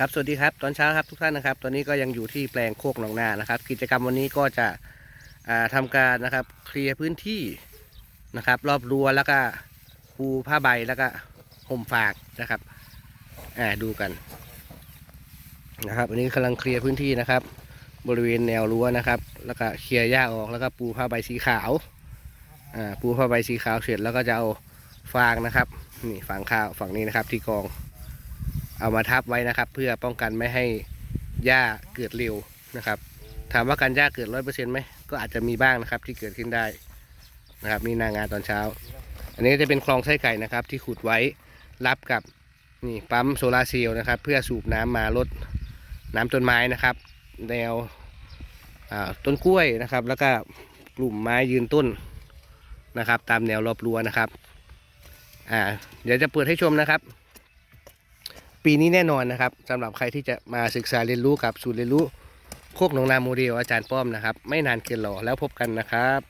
ครับสวัสดีครับตอนเช้าครับทุกท่านนะครับ ตอนนี้ก็ยังอยู่ที่แปลงโคกหนองนานะครับ กิจกรรมวันนี้ก็จะอ่าทำการนะครับเคลียร์พื้นที่นะครับ รอบรั้วแล้วก็ปูผ้าใบแล้วก็ห่มฝากนะครับอ่าดูกันนะครับวันนี้กำลังเคลียร์พื้นที่นะครับ บริเวณแนวรั้วนะครับ แล้วก็เคลียร์หญ้าออกแล้วก็ปูผ้าใบสีขาวอ่าปูผ้าใบสีขาวเสร็จแล้วก็จะเอาฟางนะครับนี่ฟางข้าวฝั่งนี้นะครับที่กอง เอามาทับไว้นะครับ เพื่อป้องกันไม่ให้หญ้าเกิดเร็วนะครับ ถามว่าการหญ้าเกิดร้อยเปอร์เซ็นต์ไหมก็อาจจะมีบ้างนะครับที่เกิดขึ้นได้นะครับนี่หนางานตอนเช้า อันนี้จะเป็นคลองไส้ไก่นะครับ ที่ขุดไว้รับกับนี่ปั๊มโซลาร์เซลล์นะครับ เพื่อสูบน้ำมาลดน้ำต้นไม้นะครับแนวต้นกล้วยนะครับ แล้วก็กลุ่มไม้ยืนต้นนะครับ ตามแนวรอบรั้วนะครับอ่าเดี๋ยวจะเปิดให้ชมนะครับ ปีนี้แน่นอนนะครับสำหรับใครที่จะมาศึกษาเรียนรู้กับศูนย์เรียนรู้โคกหนองนาโมเดลอาจารย์ป้อมนะครับ ไม่นานเกินรอแล้วพบกันนะครับ